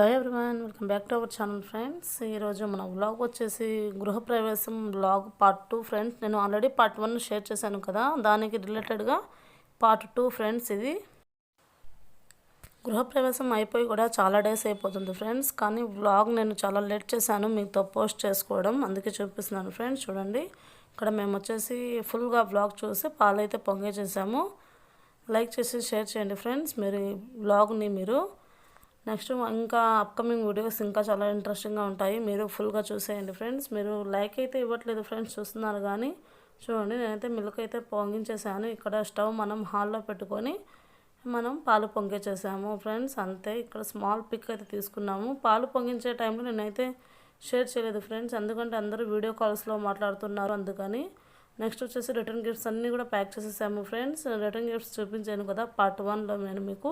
Hello everyone welcome back to our channel friends ఈరోజు మన vlog వచ్చేసి గృహప్రవేశం వ్లాగ్ పార్ట్ టూ ఫ్రెండ్స్ నేను ఆల్రెడీ పార్ట్ వన్ షేర్ చేశాను కదా దానికి రిలేటెడ్గా పార్ట్ టూ ఫ్రెండ్స్ ఇది. గృహప్రవేశం అయిపోయి కూడా చాలా డేస్ అయిపోతుంది ఫ్రెండ్స్ కానీ వ్లాగ్ నేను చాలా లేట్ చేశాను మీతో పోస్ట్ చేసుకోవడం అందుకే చూపిస్తున్నాను ఫ్రెండ్స్ చూడండి. ఇక్కడ మేము వచ్చేసి ఫుల్గా వ్లాగ్ చూసి పాలైతే పొంగే చేసాము లైక్ చేసి షేర్ చేయండి ఫ్రెండ్స్ మీరు వ్లాగ్ని మీరు నెక్స్ట్ ఇంకా అప్కమింగ్ వీడియోస్ ఇంకా చాలా ఇంట్రెస్టింగ్గా ఉంటాయి. మీరు ఫుల్గా చూసేయండి ఫ్రెండ్స్ మీరు లైక్ అయితే ఇవ్వట్లేదు ఫ్రెండ్స్ చూస్తున్నారు కానీ చూడండి నేనైతే మిల్క్ అయితే పొంగించేసాను. ఇక్కడ స్టవ్ మనం హాల్లో పెట్టుకొని మనం పాలు పొంగించేసాము ఫ్రెండ్స్ అంతే ఇక్కడ స్మాల్ పిక్ అయితే తీసుకున్నాము. పాలు పొంగించే టైంలో నేనైతే షేర్ చేయలేదు ఫ్రెండ్స్ ఎందుకంటే అందరూ వీడియో కాల్స్లో మాట్లాడుతున్నారు అందుకని. నెక్స్ట్ వచ్చేసి రిటర్న్ గిఫ్ట్స్ అన్నీ కూడా ప్యాక్ చేసేసాము ఫ్రెండ్స్ రిటర్న్ గిఫ్ట్స్ చూపించాను కదా పార్ట్ వన్లో నేను మీకు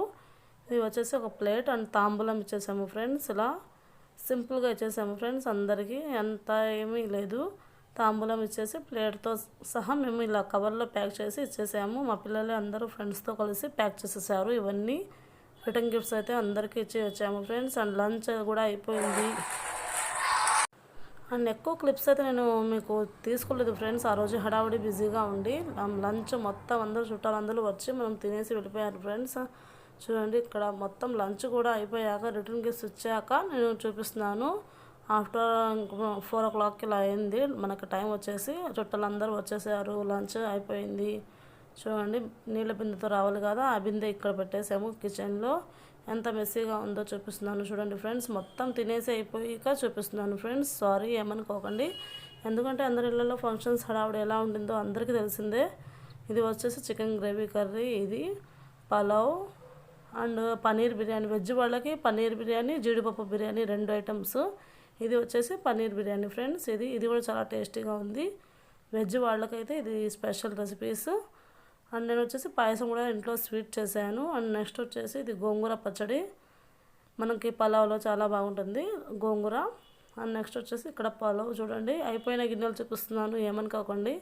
ఇది వచ్చేసి ఒక ప్లేట్ అండ్ తాంబూలం ఇచ్చేసాము ఫ్రెండ్స్. ఇలా సింపుల్గా ఇచ్చేసాము ఫ్రెండ్స్. అందరికీ ఎంత ఏమీ లేదు. తాంబూలం ఇచ్చేసి ప్లేట్తో సహా మేము ఇలా కవర్లో ప్యాక్ చేసి ఇచ్చేసాము. మా పిల్లలు అందరూ ఫ్రెండ్స్తో కలిసి ప్యాక్ చేసేసారు. ఇవన్నీ రిటర్న్ గిఫ్ట్స్ అయితే అందరికీ ఇచ్చి వచ్చాము ఫ్రెండ్స్. అండ్ లంచ్ కూడా అయిపోయింది. అండ్ ఎక్కువ క్లిప్స్ అయితే నేను మీకు తీసుకోలేదు ఫ్రెండ్స్. ఆ రోజు హడావుడి బిజీగా ఉండి లంచ్ మొత్తం అందరూ చుట్టాలందరూ వచ్చి మనం తినేసి వెళ్ళిపోయారు ఫ్రెండ్స్. చూడండి ఇక్కడ మొత్తం లంచ్ కూడా అయిపోయాక రిటర్న్ గిఫ్ట్స్ వచ్చాక నేను చూపిస్తున్నాను. ఆఫ్టర్ ఫోర్ ఓ క్లాక్కి ఇలా అయింది. మనకు టైం వచ్చేసి చుట్టాలందరూ వచ్చేసారు. లంచ్ అయిపోయింది. చూడండి నీళ్ళ బిందెతో రావాలి కదా ఆ బిందె ఇక్కడ పెట్టేసాము కిచెన్లో. ఎంత మెస్సీగా ఉందో చూపిస్తున్నాను చూడండి ఫ్రెండ్స్. మొత్తం తినేసి అయిపోయాక చూపిస్తున్నాను ఫ్రెండ్స్. సారీ ఏమనుకోకండి. ఎందుకంటే అందరి ఇళ్ళలో ఫంక్షన్స్ హడావుడు ఎలా ఉండిందో అందరికీ తెలిసిందే. ఇది వచ్చేసి చికెన్ గ్రేవీ కర్రీ. ఇది పలావ్. అండ్ పన్నీర్ బిర్యానీ వెజ్ వాళ్ళకి పన్నీర్ బిర్యానీ జీడిపప్పు బిర్యానీ రెండు ఐటమ్స్. ఇది వచ్చేసి పన్నీర్ బిర్యానీ ఫ్రెండ్స్. ఇది ఇది కూడా చాలా టేస్టీగా ఉంది. వెజ్ వాళ్ళకైతే ఇది స్పెషల్ రెసిపీస్. అండ్ నేను వచ్చేసి పాయసం కూడా ఇంట్లో స్వీట్ చేశాను. అండ్ నెక్స్ట్ వచ్చేసి ఇది గోంగూర పచ్చడి. మనకి పలావ్లో చాలా బాగుంటుంది గోంగూర. అండ్ నెక్స్ట్ వచ్చేసి ఇక్కడ పలావ్ చూడండి. అయిపోయిన గిన్నెలు చూపిస్తున్నాను ఏమనుకోకండి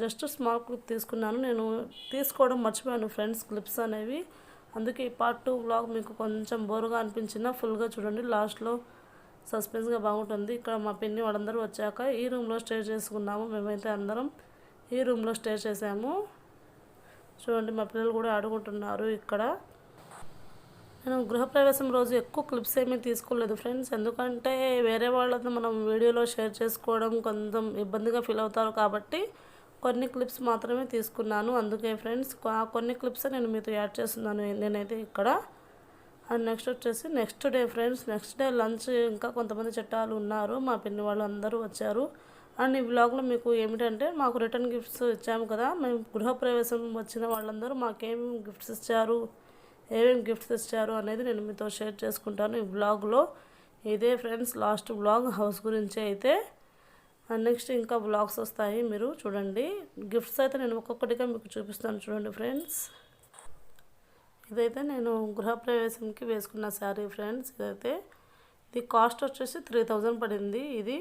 జస్ట్ స్మాల్ క్లిప్ తీసుకున్నాను. నేను తీసుకోవడం మర్చిపోయాను ఫ్రెండ్స్ క్లిప్స్ అనేవి. అందుకే ఈ పార్ట్ టూ వ్లాగ్ మీకు కొంచెం బోరుగా అనిపించినా ఫుల్గా చూడండి. లాస్ట్లో సస్పెన్స్గా బాగుంటుంది. ఇక్కడ మా పిన్ని వాళ్ళందరూ వచ్చాక ఈ రూమ్లో స్టే చేసుకున్నాము. మేమైతే అందరం ఈ రూమ్లో స్టే చేసాము. చూడండి మా పిల్లలు కూడా ఆడుకుంటున్నారు ఇక్కడ. నేను గృహప్రవేశం రోజు ఎక్కువ క్లిప్స్ ఏమీ తీసుకోలేదు ఫ్రెండ్స్ ఎందుకంటే వేరే వాళ్ళతో మనం వీడియోలో షేర్ చేసుకోవడం కొంచెం ఇబ్బందిగా ఫీల్ అవుతారు కాబట్టి కొన్ని క్లిప్స్ మాత్రమే తీసుకున్నాను. అందుకే ఫ్రెండ్స్ ఆ కొన్ని క్లిప్స్ నేను మీతో యాడ్ చేస్తున్నాను. నేనైతే ఇక్కడ. అండ్ నెక్స్ట్ వచ్చేసి next day friends next day lunch. ఇంకా కొంతమంది చుట్టాలు ఉన్నారు. మా పిన్ని వాళ్ళు అందరూ వచ్చారు. అండ్ ఈ బ్లాగ్లో మీకు ఏమిటంటే మాకు రిటర్న్ గిఫ్ట్స్ ఇచ్చాము కదా. మేము గృహప్రవేశం వచ్చిన వాళ్ళందరూ మాకేం గిఫ్ట్స్ ఇచ్చారు ఏమేమి గిఫ్ట్స్ ఇచ్చారు అనేది నేను మీతో షేర్ చేసుకుంటాను ఈ బ్లాగ్లో ఇదే ఫ్రెండ్స్ లాస్ట్ బ్లాగ్ హౌస్ గురించి అయితే. నెక్స్ట్ ఇంకా బ్లాగ్స్ వస్తాయి మీరు చూడండి. గిఫ్ట్స్ అయితే నేను ఒక్కొక్కటిగా మీకు చూపిస్తాను చూడండి ఫ్రెండ్స్. ఇదైతే నేను గృహప్రవేశంకి వేసుకున్న శారీ ఫ్రెండ్స్ ఇదైతే. ఇది కాస్ట్ వచ్చేసి త్రీ థౌజండ్ పడింది ఇది.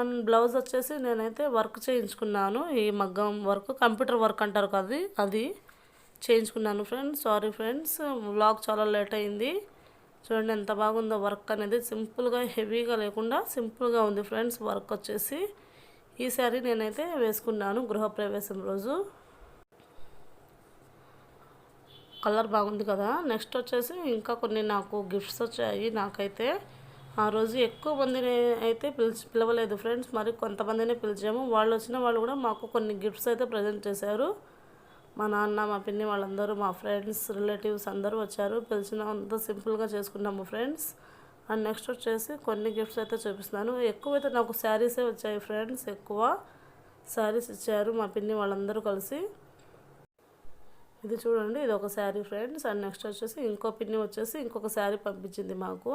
అండ్ బ్లౌజ్ వచ్చేసి నేనైతే వర్క్ చేయించుకున్నాను ఈ మగ్గం వర్క్ కంప్యూటర్ వర్క్ అంటారు కదా అది చేయించుకున్నాను ఫ్రెండ్స్ సారీ ఫ్రెండ్స్. వ్లాగ్ చాలా లేట్ అయింది. చూడండి ఎంత బాగుందో వర్క్ అనేది. సింపుల్గా హెవీగా లేకుండా సింపుల్గా ఉంది ఫ్రెండ్స్ వర్క్ వచ్చేసి. ఈ శారీ నేనైతే వేసుకున్నాను గృహప్రవేశం రోజు. కలర్ బాగుంది కదా. నెక్స్ట్ వచ్చేసి ఇంకా కొన్ని నాకు గిఫ్ట్స్ వచ్చాయి నాకైతే. ఆ రోజు ఎక్కువ మందిని అయితే పిలిచి పిలవలేదు ఫ్రెండ్స్. మరి కొంతమందిని పిలిచాము. వాళ్ళు వచ్చిన వాళ్ళు కూడా మాకు కొన్ని గిఫ్ట్స్ అయితే ప్రజెంట్ చేశారు. మా నాన్న మా పిన్ని వాళ్ళందరూ మా ఫ్రెండ్స్ రిలేటివ్స్ అందరూ వచ్చారు. పిలిచిన అంత సింపుల్గా చేసుకున్నాము ఫ్రెండ్స్. అండ్ నెక్స్ట్ వచ్చేసి కొన్ని గిఫ్ట్స్ అయితే చూపిస్తున్నాను. ఎక్కువైతే నాకు శారీసే వచ్చాయి ఫ్రెండ్స్ ఎక్కువ శారీస్ ఇచ్చారు మా పిన్ని వాళ్ళందరూ కలిసి. ఇది చూడండి ఇది ఒక శారీ ఫ్రెండ్స్. అండ్ నెక్స్ట్ వచ్చేసి ఇంకో పిన్ని వచ్చేసి ఇంకొక శారీ పంపించింది మాకు.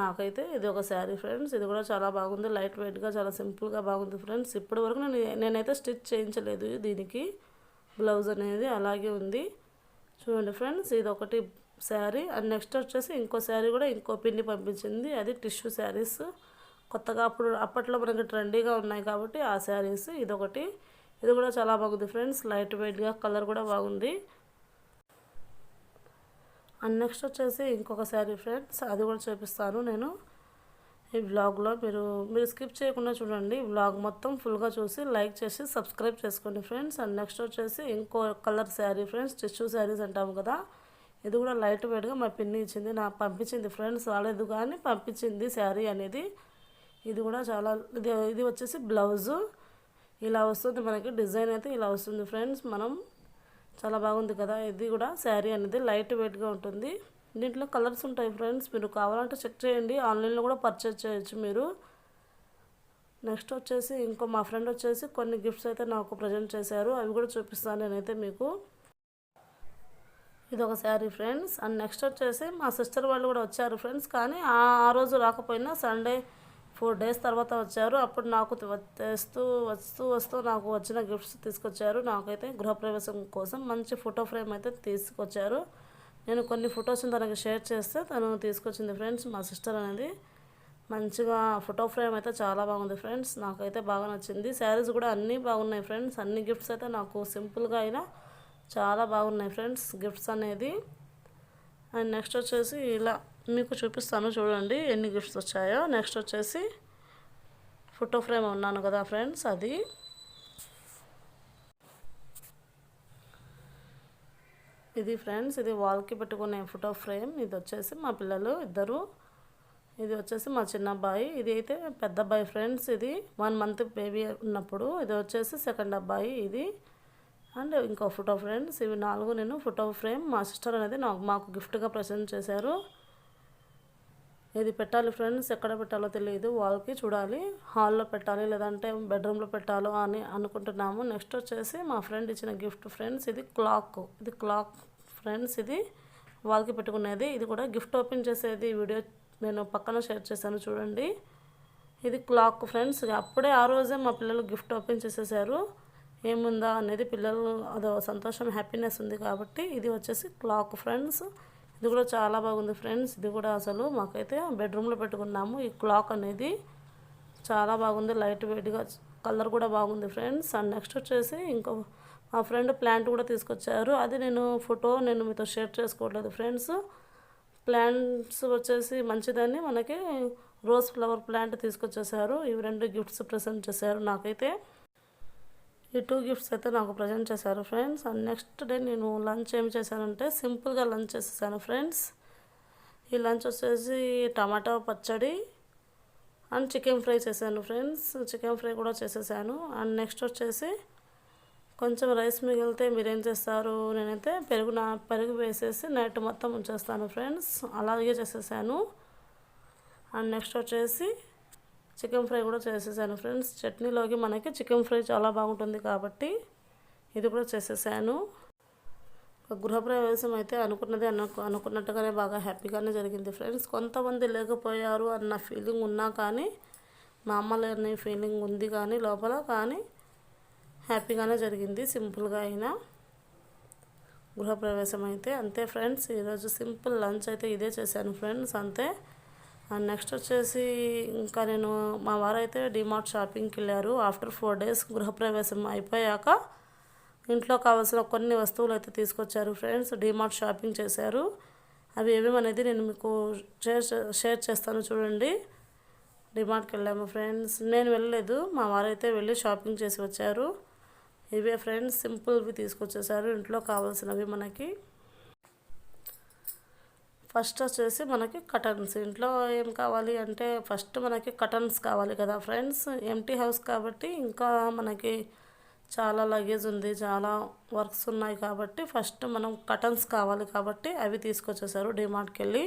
నాకైతే ఇది ఒక శారీ ఫ్రెండ్స్. ఇది కూడా చాలా బాగుంది. లైట్ వెయిట్గా చాలా సింపుల్గా బాగుంది ఫ్రెండ్స్. ఇప్పటి వరకు నేను నేనైతే స్టిచ్ చేయించలేదు దీనికి. బ్లౌజ్ అనేది అలాగే ఉంది. చూడండి ఫ్రెండ్స్ ఇది ఒకటి శారీ. అండ్ నెక్స్ట్ వచ్చేసి ఇంకో శారీ కూడా ఇంకో పిన్ని పంపించింది. అది టిష్యూ శారీస్. కొత్తగా అప్పుడు అప్పట్లో మనకి ట్రెండీగా ఉన్నాయి కాబట్టి ఆ శారీస్ ఇదొకటి. ఇది కూడా చాలా బాగుంది ఫ్రెండ్స్. లైట్ వెయిట్గా కలర్ కూడా బాగుంది. అండ్ నెక్స్ట్ వచ్చేసి ఇంకొక శారీ ఫ్రెండ్స్. అది కూడా చూపిస్తాను నేను. ఈ వ్లాగ్లో మీరు మీరు స్కిప్ చేయకుండా చూడండి. వ్లాగ్ మొత్తం ఫుల్గా చూసి లైక్ చేసి సబ్స్క్రైబ్ చేసుకోండి ఫ్రెండ్స్ అండ్ నెక్స్ట్ వచ్చేసి ఇంకో colour sari friends tissue saris అంటాము కదా. ఇది కూడా లైట్ వెయిట్గా మా పిన్ని ఇచ్చింది నాకు పంపించింది ఫ్రెండ్స్ రాలేదు కానీ పంపించింది శారీ అనేది. ఇది కూడా చాలా ఇది ఇది వచ్చేసి బ్లౌజు ఇలా వస్తుంది మనకి డిజైన్ అయితే ఇలా వస్తుంది ఫ్రెండ్స్ మనం చాలా బాగుంది కదా. ఇది కూడా శారీ అనేది లైట్ వెయిట్గా ఉంటుంది. దీంట్లో కలర్స్ ఉంటాయి ఫ్రెండ్స్. మీరు కావాలంటే చెక్ చేయండి. ఆన్లైన్లో కూడా పర్చేజ్ చేయొచ్చు మీరు. నెక్స్ట్ వచ్చేసి ఇంకో మా ఫ్రెండ్ వచ్చేసి కొన్ని గిఫ్ట్స్ అయితే నాకు ప్రజెంట్ చేశారు. అవి కూడా చూపిస్తాను నేనైతే మీకు. ఇది ఒక శారీ ఫ్రెండ్స్. అండ్ నెక్స్ట్ వచ్చేసి మా సిస్టర్ వాళ్ళు కూడా వచ్చారు ఫ్రెండ్స్. కానీ ఆ రోజు రాకపోయినా సండే ఫోర్ డేస్ తర్వాత వచ్చారు. అప్పుడు నాకు తెస్తూ వస్తూ వస్తూ నాకు వచ్చిన గిఫ్ట్స్ తీసుకొచ్చారు. నాకైతే గృహప్రవేశం కోసం మంచి ఫోటో ఫ్రేమ్ అయితే తీసుకొచ్చారు. నేను కొన్ని ఫొటోస్ని తనకి షేర్ చేస్తే తను తీసుకొచ్చింది ఫ్రెండ్స్ మా సిస్టర్ అనేది. మంచిగా ఫోటో ఫ్రేమ్ అయితే చాలా బాగుంది ఫ్రెండ్స్ నాకైతే బాగా నచ్చింది. శారీస్ కూడా అన్నీ బాగున్నాయి ఫ్రెండ్స్ అన్ని గిఫ్ట్స్ అయితే నాకు సింపుల్గా అయినా చాలా బాగున్నాయి ఫ్రెండ్స్ గిఫ్ట్స్ అనేది. అండ్ నెక్స్ట్ వచ్చేసి ఇలా మీకు చూపిస్తాను చూడండి ఎన్ని గిఫ్ట్స్ వచ్చాయో. నెక్స్ట్ వచ్చేసి ఫోటో ఫ్రేమ్ ఉన్నాను కదా ఫ్రెండ్స్ అది. ఇది ఫ్రెండ్స్ ఇది వాల్కి పెట్టుకునే ఫోటో ఫ్రేమ్. ఇది వచ్చేసి మా పిల్లలు ఇద్దరు. ఇది వచ్చేసి మా చిన్న అబ్బాయి. ఇది అయితే పెద్ద అబ్బాయి ఫ్రెండ్స్ ఇది వన్ మంత్ బేబీ ఉన్నప్పుడు. ఇది వచ్చేసి సెకండ్ అబ్బాయి ఇది. అండ్ ఇంకో ఫోటో ఫ్రెండ్స్ ఇవి నాలుగు నేను ఫోటో ఫ్రేమ్. మా సిస్టర్ అనేది నాకు మాకు గిఫ్ట్గా ప్రజెంట్ చేశారు. ఇది పెట్టాలి ఫ్రెండ్స్? ఎక్కడ పెట్టాలో తెలియదు వాళ్ళకి చూడాలి. హాల్లో పెట్టాలి లేదంటే బెడ్రూమ్లో పెట్టాలో అని అనుకుంటున్నాము. నెక్స్ట్ వచ్చేసి మా ఫ్రెండ్ ఇచ్చిన గిఫ్ట్ ఫ్రెండ్స్ ఇది క్లాక్. ఇది క్లాక్ ఫ్రెండ్స్ ఇది వాళ్ళకి పెట్టుకునేది. ఇది కూడా గిఫ్ట్ ఓపెన్ చేసేది. వీడియో నేను పక్కన షేర్ చేశాను చూడండి. ఇది క్లాక్ ఫ్రెండ్స్. అప్పుడే ఆ రోజే మా పిల్లలు గిఫ్ట్ ఓపెన్ చేసేసారు. ఏముందా అనేది పిల్లలు అదో సంతోషం హ్యాపీనెస్ ఉంది కాబట్టి ఇది వచ్చేసి క్లాక్ ఫ్రెండ్స్. ఇది కూడా చాలా బాగుంది ఫ్రెండ్స్. ఇది కూడా అసలు మాకైతే బెడ్రూమ్లో పెట్టుకున్నాము. ఈ క్లాక్ అనేది చాలా బాగుంది. లైట్ వెయిట్గా కలర్ కూడా బాగుంది ఫ్రెండ్స్. అండ్ నెక్స్ట్ వచ్చేసి ఇంకో మా ఫ్రెండ్ ప్లాంట్ కూడా తీసుకొచ్చారు. అది నేను ఫోటో నేను మీతో షేర్ చేసుకోవట్లేదు ఫ్రెండ్స్. ప్లాంట్స్ వచ్చేసి మంచిదని మనకి రోజ్ ఫ్లవర్ ప్లాంట్ తీసుకొచ్చేసారు. ఇవి రెండు గిఫ్ట్స్ ప్రజెంట్ చేశారు నాకైతే. ఈ టూ గిఫ్ట్స్ అయితే నాకు ప్రజెంట్ చేశారు ఫ్రెండ్స్. అండ్ నెక్స్ట్ డే నేను లంచ్ ఏం చేశానంటే సింపుల్గా లంచ్ చేసేసాను ఫ్రెండ్స్. ఈ లంచ్ వచ్చేసి టమాటా పచ్చడి అండ్ చికెన్ ఫ్రై చేశాను ఫ్రెండ్స్. చికెన్ ఫ్రై కూడా చేసేసాను. అండ్ నెక్స్ట్ వచ్చేసి కొంచెం రైస్ మిగిలితే మీరేం చేస్తారు? నేనైతే పెరుగు నా పెరుగు వేసేసి నైట్ మొత్తం ఉంచేస్తాను ఫ్రెండ్స్. అలాగే చేసేసాను. అండ్ నెక్స్ట్ వచ్చేసి చికెన్ ఫ్రై కూడా చేసేసాను ఫ్రెండ్స్. చట్నీలోకి మనకి చికెన్ ఫ్రై చాలా బాగుంటుంది కాబట్టి ఇది కూడా చేసేసాను. గృహప్రవేశం అయితే అనుకున్నది అను అనుకున్నట్టుగానే బాగా హ్యాపీగానే జరిగింది ఫ్రెండ్స్. కొంతమంది లేకపోయారు అన్న ఫీలింగ్ ఉన్నా కానీ మా అమ్మ లేని ఫీలింగ్ ఉంది కానీ లోపల కానీ హ్యాపీగానే జరిగింది సింపుల్గా అయినా. గృహప్రవేశం అయితే అంతే ఫ్రెండ్స్. ఈరోజు సింపుల్ లంచ్ అయితే ఇదే చేశాను ఫ్రెండ్స్. అంతే. నెక్స్ట్ వచ్చేసి ఇంకా నేను మా వారైతే డిమార్ట్ షాపింగ్కి వెళ్ళారు ఆఫ్టర్ ఫోర్ డేస్ గృహప్రవేశం అయిపోయాక ఇంట్లో కావాల్సిన కొన్ని వస్తువులు అయితే తీసుకొచ్చారు ఫ్రెండ్స్ డిమార్ట్ షాపింగ్ చేశారు. అవి ఏమేమనేది నేను మీకు షేర్ షేర్ చేస్తాను చూడండి. డిమార్ట్కి వెళ్ళాము ఫ్రెండ్స్ నేను వెళ్ళలేదు. మా వారైతే వెళ్ళి షాపింగ్ చేసి వచ్చారు. ఇవే ఫ్రెండ్స్ సింపుల్వి తీసుకొచ్చేసారు. ఇంట్లో కావాల్సినవి మనకి. ఫస్ట్ వచ్చేసి మనకి కటన్స్. ఇంట్లో ఏం కావాలి అంటే ఫస్ట్ మనకి కటన్స్ కావాలి కదా ఫ్రెండ్స్. ఎంటీ హౌస్ కాబట్టి ఇంకా మనకి చాలా లగేజ్ ఉంది చాలా వర్క్స్ ఉన్నాయి కాబట్టి ఫస్ట్ మనం కటన్స్ కావాలి కాబట్టి అవి తీసుకొచ్చేసారు డిమార్ట్కి వెళ్ళి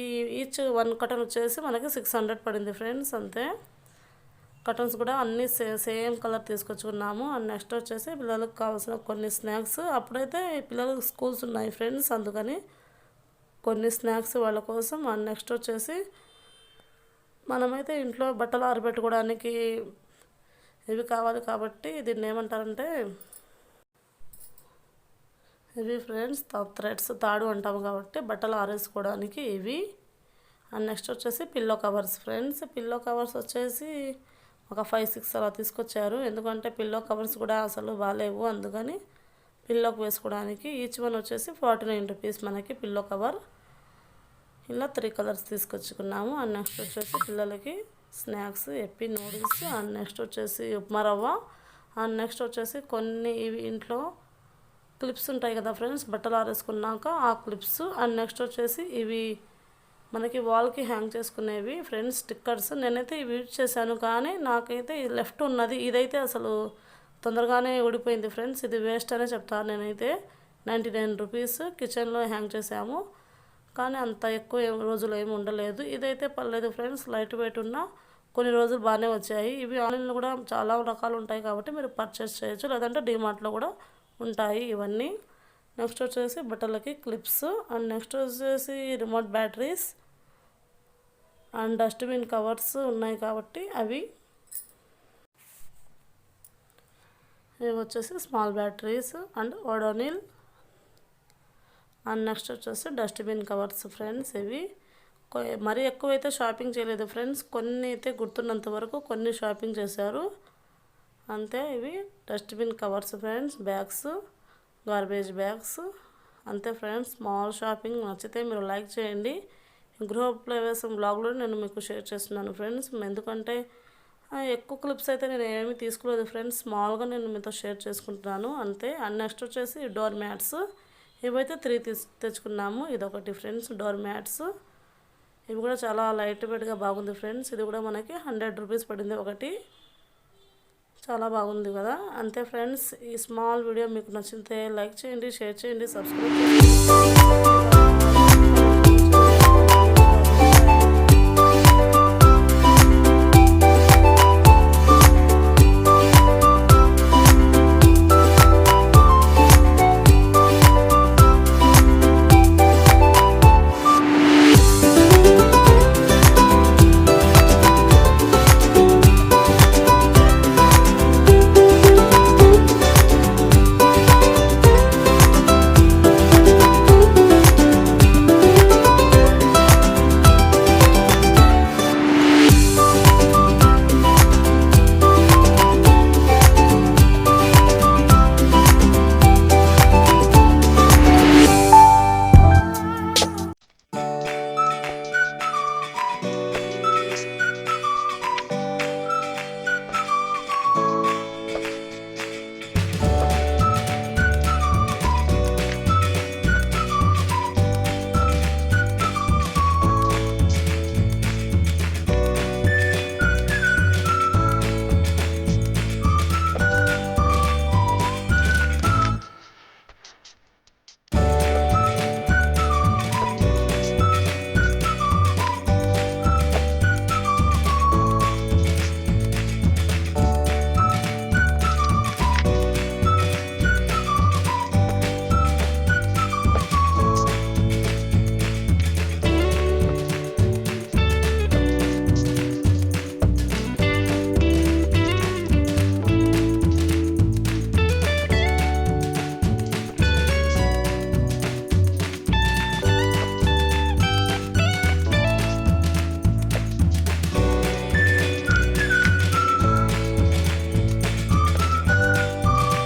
ఈ ఈచ్ వన్ కటన్ వచ్చేసి మనకి సిక్స్ హండ్రెడ్ పడింది ఫ్రెండ్స్ అంతే. కటన్స్ కూడా అన్నీ సే సేమ్ కలర్ తీసుకొచ్చుకున్నాము. అండ్ నెక్స్ట్ వచ్చేసి పిల్లలకు కావాల్సిన కొన్ని స్నాక్స్. అప్పుడైతే పిల్లలకు స్కూల్స్ ఉన్నాయి ఫ్రెండ్స్ అందుకని కొన్ని స్నాక్స్ వాళ్ళ కోసం అండ్ నెక్స్ట్ వచ్చేసి మనమైతే ఇంట్లో బట్టలు ఆరబెట్టుకోవడానికి ఇవి కావాలి కాబట్టి దీన్ని ఏమంటారంటే ఇవి ఫ్రెండ్స్ థ్రెడ్స్ తాడు అంటాము కాబట్టి బట్టలు ఆరేసుకోవడానికి ఇవి. అండ్ నెక్స్ట్ వచ్చేసి pillow covers friends pillow covers వచ్చేసి ఒక ఫైవ్ సిక్స్ అలా తీసుకొచ్చారు. ఎందుకంటే పిల్లో కవర్స్ కూడా అసలు బాగాలేవు. అందుకని పిల్లోకి వేసుకోవడానికి ఈచ్ వన్ వచ్చేసి ఫార్టీ నైన్ రూపీస్ మనకి పిల్లో కవర్ ఇలా త్రీ కలర్స్ తీసుకొచ్చుకున్నాము. అండ్ నెక్స్ట్ వచ్చేసి పిల్లలకి snacks Yippee noodles and next వచ్చేసి ఉప్మా రవ్వ అండ్ నెక్స్ట్ వచ్చేసి కొన్ని ఇవి ఇంట్లో క్లిప్స్ ఉంటాయి కదా ఫ్రెండ్స్ బట్టలు ఆరేసుకున్నాక ఆ క్లిప్స్ అండ్ నెక్స్ట్ వచ్చేసి ఇవి మనకి వాల్కి హ్యాంగ్ చేసుకునేవి ఫ్రెండ్స్ స్టిక్కర్స్. నేనైతే ఇవి యూజ్ చేశాను కానీ నాకైతే ఇది లెఫ్ట్ ఉన్నది. ఇదైతే అసలు తొందరగానే ఊడిపోయింది ఫ్రెండ్స్. ఇది వేస్ట్ అనే చెప్తాను నేనైతే. నైంటీ నైన్ రూపీస్ కిచెన్లో హ్యాంగ్ చేసాము కానీ అంత ఎక్కువ ఏం రోజులు ఏమి ఉండలేదు. ఇదైతే పర్లేదు ఫ్రెండ్స్ లైట్ వెయిట్ ఉన్న కొన్ని రోజులు బాగానే వచ్చాయి. ఇవి ఆన్లైన్లో కూడా చాలా రకాలు ఉంటాయి కాబట్టి మీరు పర్చేస్ చేయొచ్చు లేదంటే డిమార్ట్లో కూడా ఉంటాయి ఇవన్నీ. నెక్స్ట్ వచ్చేసి బట్టలకి క్లిప్స్ అండ్ నెక్స్ట్ వచ్చేసి remote batteries and dustbin covers ఉన్నాయి కాబట్టి అవి. ఇవి వచ్చేసి small batteries and Odonil. And next వచ్చేసి డస్ట్బిన్ కవర్స్ ఫ్రెండ్స్ ఇవి. మరి ఎక్కువ ఎక్కువైతే షాపింగ్ చేయలేదు ఫ్రెండ్స్ కొన్ని అయితే గుర్తున్నంత వరకు కొన్ని షాపింగ్ చేశారు. అంతే ఇవి dustbin covers friends bags garbage bags అంతే ఫ్రెండ్స్ స్మాల్ షాపింగ్ నచ్చితే మీరు లైక్ చేయండి. గృహ ప్రవేశం బ్లాగ్లో నేను మీకు షేర్ చేస్తున్నాను ఫ్రెండ్స్ ఎందుకంటే ఎక్కువ క్లిప్స్ అయితే నేను ఏమీ తీసుకోలేదు ఫ్రెండ్స్ స్మాల్గా నేను మీతో షేర్ చేసుకుంటున్నాను అంతే. అండ్ నెక్స్ట్ వచ్చేసి డోర్ మ్యాట్స్ ఇవైతే త్రీ తెచ్చుకున్నాము. ఇదొకటి ఫ్రెండ్స్ డోర్ మ్యాట్స్. ఇవి కూడా చాలా లైట్ వెయిట్గా బాగుంది ఫ్రెండ్స్. ఇది కూడా మనకి హండ్రెడ్ రూపీస్ పడింది ఒకటి. చాలా బాగుంది కదా. అంతే ఫ్రెండ్స్ ఈ స్మాల్ వీడియో మీకు నచ్చితే లైక్ చేయండి షేర్ చేయండి సబ్స్క్రైబ్ చేయండి.